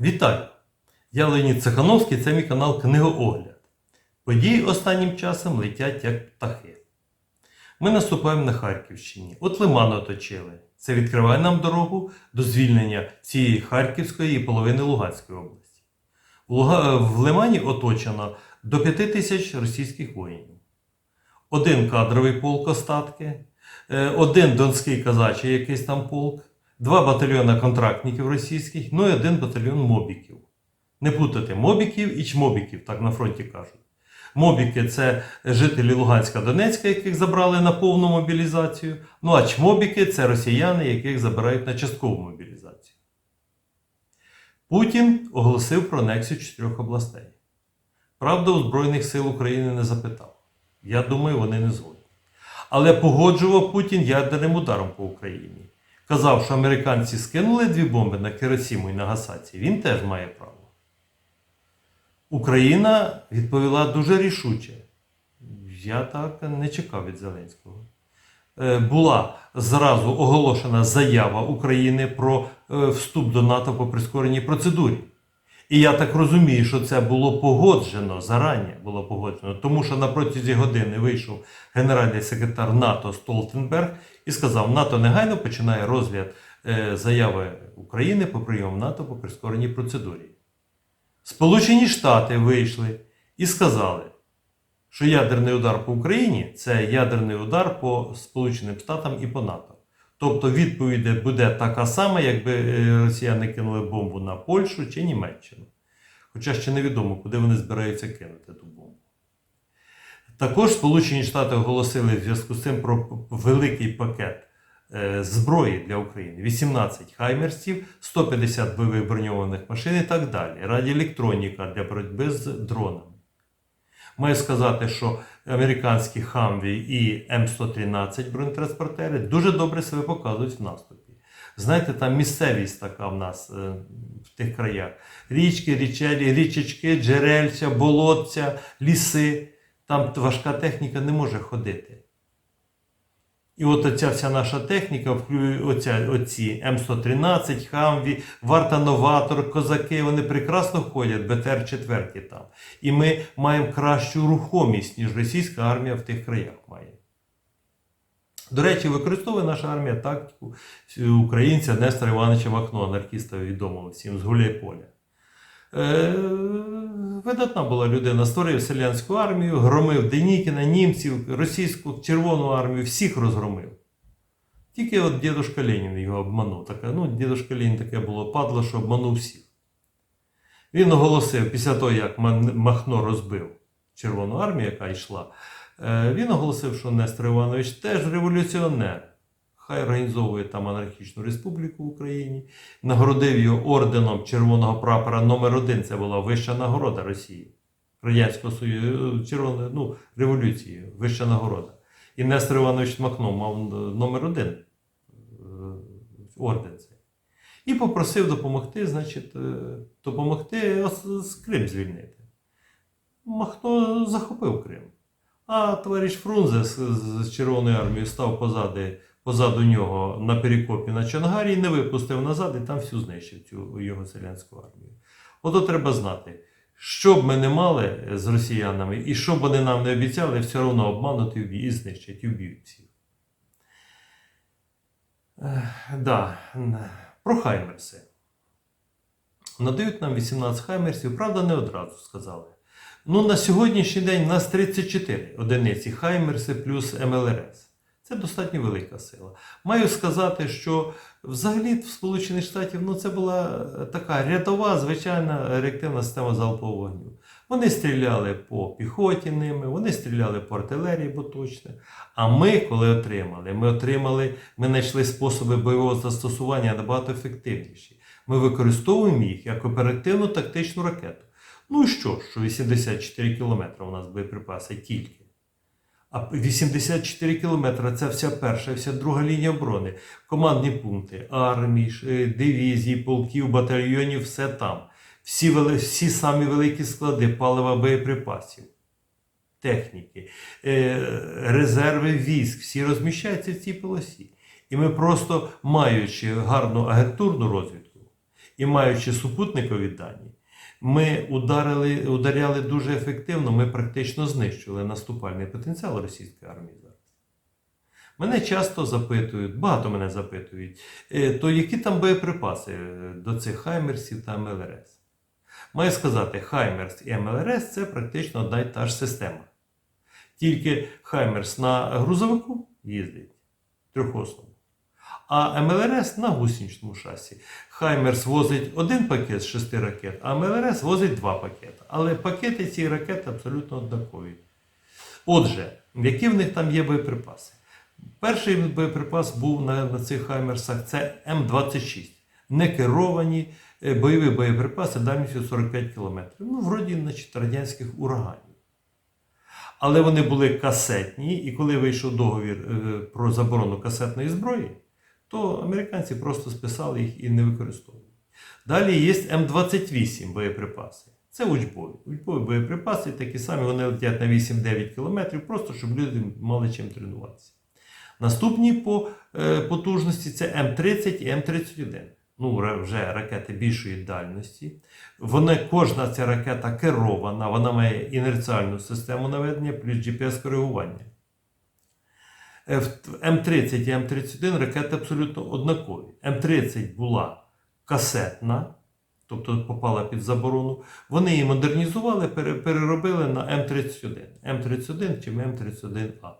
Вітаю! Я Леонід Цехановський, це мій канал Книгоогляд. Події останнім часом летять як птахи. Ми наступаємо на Харківщині. От Лиман оточили. Це відкриває нам дорогу до звільнення цієї Харківської і половини Луганської області. В, Лимані оточено до 5 тисяч російських воїнів. Один кадровий полк остатки, е, один донський казачий якийсь там полк, два батальйони контрактників російських, ну і один батальйон мобіків. Не плутати мобіків і чмобіків, так на фронті кажуть. Мобіки це жителі Луганська Донецька, яких забрали на повну мобілізацію. Ну а чмобіки це росіяни, яких забирають на часткову мобілізацію. Путін оголосив про анексію чотирьох областей. Правда, у Збройних сил України не запитав. Я думаю, вони не згодні. Але погоджував Путін ядерним ударом по Україні. Казав, що американці скинули дві бомби на Керосіму і Нагасаці. Він теж має право. Україна відповіла дуже рішуче. Я так не чекав від Зеленського. Е, Була зразу оголошена заява України про е, вступ до НАТО по прискореній процедурі. І я так розумію, що це було погоджено зарані було погоджено, тому що на протязі години вийшов генеральний секретар НАТО Столтенберг і сказав: НАТО негайно починає розгляд е, заяви України по прийому НАТО по прискореній процедурі. Сполучені Штати вийшли і сказали, що ядерний удар по Україні це ядерний удар по Сполученим Штатам і по НАТО. Тобто відповідь буде така сама, якби е, росіяни кинули бомбу на Польщу чи Німеччину. Хоча ще невідомо, куди вони збираються кинути ту бомбу. Також Сполучені Штати оголосили в зв'язку з цим про великий пакет е, зброї для України: 18 хаймерсів, 150 бойових броньованих машин і так далі. Радіоелектроніка для боротьби з дронами. Маю сказати, що американські Хамві і М113 бронетранспортери дуже добре себе показують в наступі. Знаєте, там місцевість така в нас е, в тих краях. Річки, річелі, річечки, джерельця, болотця, ліси. Там важка техніка не може ходити. І от оця вся наша техніка, оця, оці М113, Хамві, Варта Новатор, Козаки, вони прекрасно ходять, БТР-4 там. І ми маємо кращу рухомість, ніж російська армія в тих краях має. До речі, використовує наша армія тактику українця Нестора Івановича Махно, анархіста відомого всім з Гуляйполя. Е, видатна була людина, створив селянську армію, громив Денікіна, німців, російську Червону армію, всіх розгромив. Тільки от дідушка Ленін його обманув. Таке, ну, дідушка Ленін таке було падло, що обманув всіх. Він оголосив, після того, як Махно розбив Червону армію, яка йшла, е, він оголосив, що Нестор Іванович теж революціонер. Хай організовує там анархічну республіку в Україні. Нагородив його орденом Червоного прапора номер один. Це була вища нагорода Росії. Радянського Союзу, Червоної ну, революції, вища нагорода. І Нестор Іванович Махно мав е, номер один е, орден цей. І попросив допомогти, значить, е, допомогти з Крим звільнити. Махно захопив Крим. А товариш Фрунзе з, з Червоної армії став позади, позаду нього на перекопі на Чангарі, не випустив назад і там всю знищив цю його селянську армію. Ото треба знати, що б ми не мали з росіянами, і що б вони нам не обіцяли, все одно обмануть і знищать, і вб'ють всіх. Да, про Хаймерси. Надають нам 18 хаймерсів, правда, не одразу сказали. Ну, на сьогоднішній день у нас 34 одиниці Хаймерси плюс МЛРС. Це достатньо велика сила. Маю сказати, що взагалі в Сполучених Штатів ну, це була е, така рядова, звичайна реактивна система залпового вогню. Вони стріляли по піхоті ними, вони стріляли по артилерії, бо точно. А ми, коли отримали, ми отримали, ми знайшли способи бойового застосування набагато ефективніші. Ми використовуємо їх як оперативну тактичну ракету. Ну і що, що 84 кілометри у нас боєприпаси тільки. А 84 кілометри це вся перша, вся друга лінія оборони. Командні пункти, армії, е, дивізії, полків, батальйонів, все там. Всі, всі самі великі склади палива боєприпасів, техніки, е, резерви військ, всі розміщаються в цій полосі. І ми просто, маючи гарну агентурну розвідку і маючи супутникові дані, ми ударили, ударяли дуже ефективно, ми практично знищили наступальний потенціал російської армії зараз. Мене часто запитують, багато мене запитують, «Е, то які там боєприпаси е, до цих Хаймерсів та МЛРС? Маю сказати, Хаймерс і МЛРС це практично одна й та ж система. Тільки Хаймерс на грузовику їздить трьохосному, а МЛРС на гусеничному шасі. Хаймерс возить один пакет з шести ракет, а МЛРС возить два пакети. Але пакети цієї ракети абсолютно однакові. Отже, які в них там є боєприпаси? Перший боєприпас був на, на цих Хаймерсах це М26. Некеровані е, бойові боєприпаси дальністю 45 км. Ну, вроді, значить, радянських ураганів. Але вони були касетні, і коли вийшов договір е, про заборону касетної зброї, то американці просто списали їх і не використовують. Далі є М28 боєприпаси. Це учбові. Учбові боєприпаси такі самі, вони летять на 8-9 км, просто щоб люди мали чим тренуватися. Наступні по е, потужності це М30 і М31. Ну, вже ракети більшої дальності. Вони, кожна ця ракета керована, вона має інерціальну систему наведення плюс GPS-коригування. Е, в М30 і М31 ракети абсолютно однакові. М30 була касетна, тобто попала під заборону. Вони її модернізували, переробили на М31. М31 чи М31А.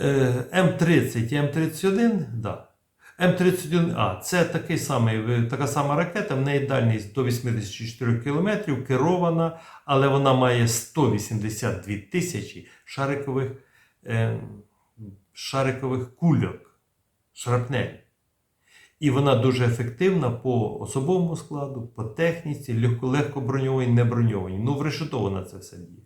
Е, М30 і М31, да. М31А це такий самий, е, така сама ракета, в неї дальність до 84 км, керована, але вона має 182 тисячі шарикових, е, шарикових кульок, шрапнель. І вона дуже ефективна по особовому складу, по техніці, легко, легко броньовані, не броньовані. Ну, врешетована це все діє.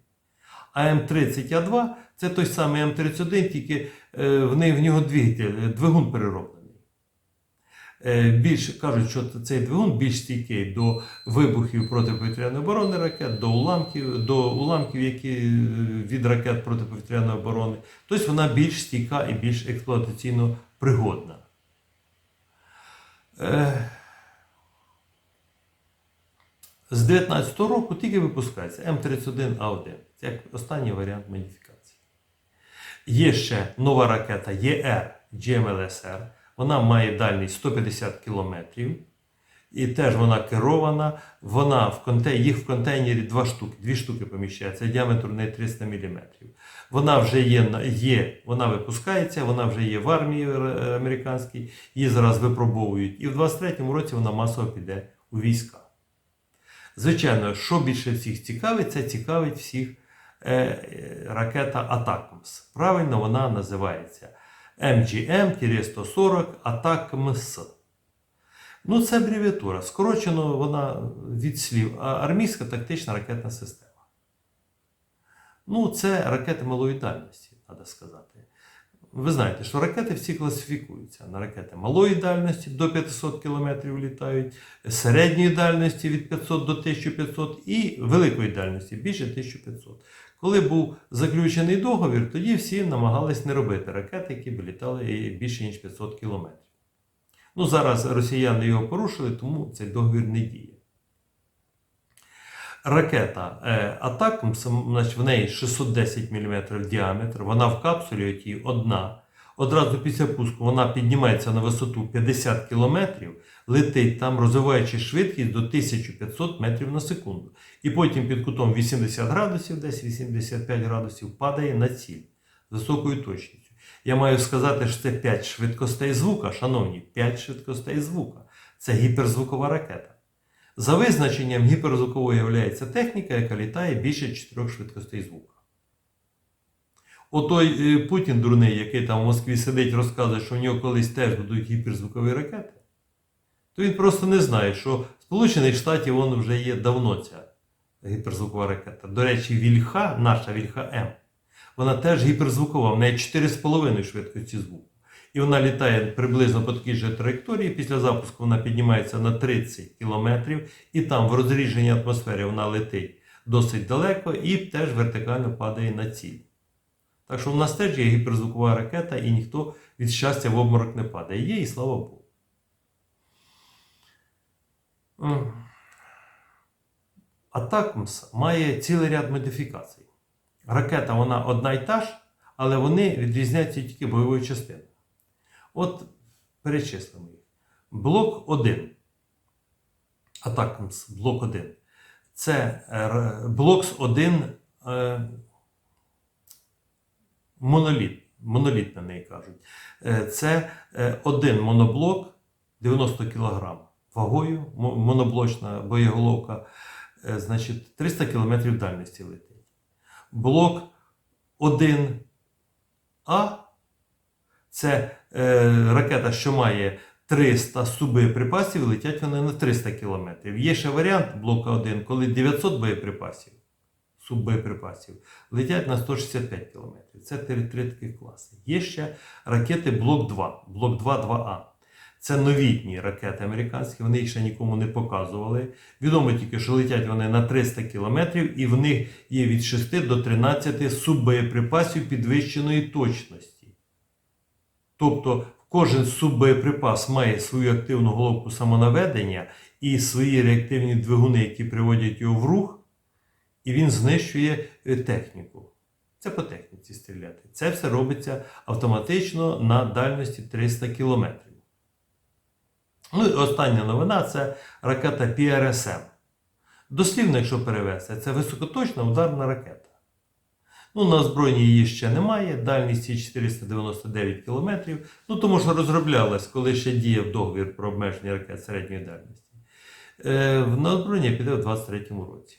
А М30А2 це той самий М31, тільки е, в, неї, в нього двигатель, е, двигун перероблений. Е, більш, кажуть, що цей двигун більш стійкий до вибухів протиповітряної оборони ракет, до уламків, до уламків, які е, від ракет протиповітряної оборони. Тобто вона більш стійка і більш експлуатаційно пригодна. Е, з 2019 року тільки випускається М31А1. Це як останній варіант модифікації. Є ще нова ракета ЄР GMLSR. Вона має дальність 150 км. І теж вона керована. Вона в конте... Їх в контейнері два штуки, дві штуки поміщається, діаметр у неї 300 мм. Вона вже є, є, вона випускається, вона вже є в армії е, американській, її зараз випробовують. І в 23-му році вона масово піде у війська. Звичайно, що більше всіх цікавить, це цікавить всіх е, е, ракета Атакмс. Правильно вона називається MGM-140 Атакмс. Ну, це абревіатура. Скорочено вона від слів армійська тактична ракетна система. Ну, це ракети малої дальності, треба сказати. Ви знаєте, що ракети всі класифікуються на ракети малої дальності до 500 км літають, середньої дальності від 500 до 1500 і великої дальності більше 1500. Коли був заключений договір, тоді всі намагались не робити ракети, які б літали більше ніж 500 км. Ну, зараз росіяни його порушили, тому цей договір не діє. Ракета е, Атакмс, в неї 610 мм діаметр, вона в капсулі отій одна. Одразу після пуску вона піднімається на висоту 50 км, летить там, розвиваючи швидкість до 1500 метрів на секунду. І потім під кутом 80 градусів, десь 85 градусів, падає на ціль з високою точністю. Я маю сказати, що це 5 швидкостей звука, шановні, 5 швидкостей звука. Це гіперзвукова ракета. За визначенням гіперзвуковою є техніка, яка літає більше 4 швидкостей звука. Отой е, Путін дурний, який там в Москві сидить, розказує, що в нього колись теж будуть гіперзвукові ракети, то він просто не знає, що в Сполучених Штатів воно вже є давно ця гіперзвукова ракета. До речі, Вільха, наша Вільха М, вона теж гіперзвукова, в неї 4,5 швидкості звуку. І вона літає приблизно по такій же траєкторії. Після запуску вона піднімається на 30 км, і там в розріженій атмосфері вона летить досить далеко і теж вертикально падає на ціль. Так що в нас теж є гіперзвукова ракета, і ніхто від щастя в обморок не падає. Є і слава Богу. Атакмс має цілий ряд модифікацій. Ракета вона одна й та ж, але вони відрізняються тільки бойовою частиною. От перечислимо їх. Блок 1. Атакмс, блок 1. Це е, блокс 1 е, моноліт. Моноліт на неї кажуть. Е, Це е, один моноблок 90 кг вагою, моноблочна боєголовка, е, значить 300 км дальності летить. Блок 1А це ракета, що має 300 субоєприпасів, летять вони на 300 км. Є ще варіант блока 1, коли 900 боєприпасів, суббоєприпасів, летять на 165 км. Це три, таких класи. Є ще ракети блок 2, блок 2 2А. Це новітні ракети американські, вони їх ще нікому не показували. Відомо тільки, що летять вони на 300 км, і в них є від 6 до 13 суббоєприпасів підвищеної точності. Тобто кожен суббоєприпас має свою активну головку самонаведення і свої реактивні двигуни, які приводять його в рух, і він знищує е, техніку. Це по техніці стріляти. Це все робиться автоматично на дальності 300 км. Ну і остання новина це ракета PRSM. Дослівно, якщо перевести, це високоточна ударна ракета. Ну, на озброєнні її ще немає, дальність її 499 км. Ну, тому що розроблялась, коли ще діяв договір про обмеження ракет середньої дальності. Е, на озброєння піде в 23-му році.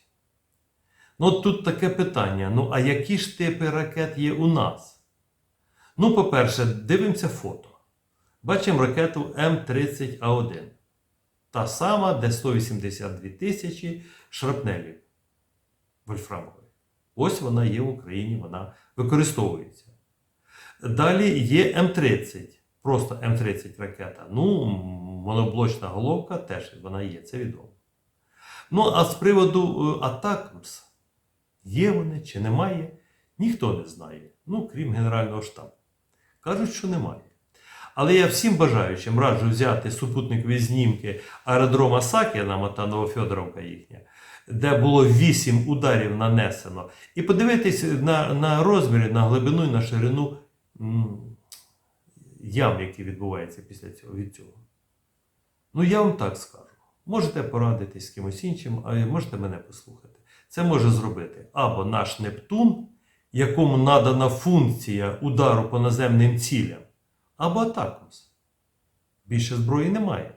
Ну, тут таке питання: ну, а які ж типи ракет є у нас? Ну, по-перше, дивимося фото. Бачимо ракету М30А1. Та сама, де 182 тисячі шрапнелів вольфрамових. Ось вона є в Україні, вона використовується. Далі є М30, просто М30 ракета. Ну, моноблочна головка теж вона є, це відомо. Ну, а з приводу е, Атакмс, є вони чи немає, ніхто не знає. Ну, крім Генерального штабу. Кажуть, що немає. Але я всім бажаючим раджу взяти супутникові знімки аеродрома Сакіна, мота Новофьодоровка їхня, де було 8 ударів нанесено, і подивитись на, на розміри, на глибину і на ширину ям, які відбуваються після цього від цього. Ну, я вам так скажу. Можете порадитись з кимось іншим, а можете мене послухати. Це може зробити або наш Нептун, якому надана функція удару по наземним цілям, або Атакмс. Більше зброї немає.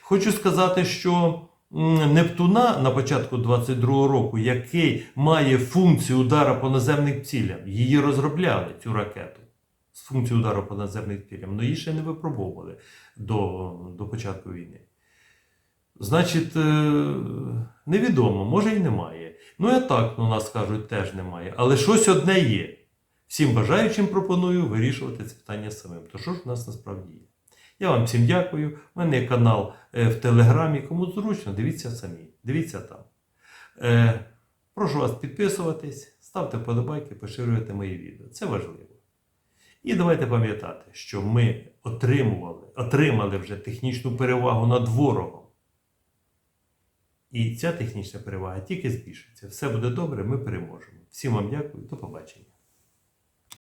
Хочу сказати, що Нептуна на початку 22-го року, який має функцію удара по наземним цілям, її розробляли, цю ракету з функцією удару по наземним цілям, але її ще не випробовували до, до початку війни. Значить, е, невідомо, може і немає. Ну і так, у нас кажуть, теж немає. Але щось одне є. Всім бажаючим пропоную вирішувати це питання самим. То що ж у нас насправді є? Я вам всім дякую. У мене є канал е, в Телеграмі. Кому зручно, дивіться самі. Дивіться там. Е, прошу вас підписуватись, ставте вподобайки, поширюйте мої відео. Це важливо. І давайте пам'ятати, що ми отримували, отримали вже технічну перевагу над ворогом. І ця технічна перевага тільки збільшиться. Все буде добре, ми переможемо. Всім вам дякую, до побачення.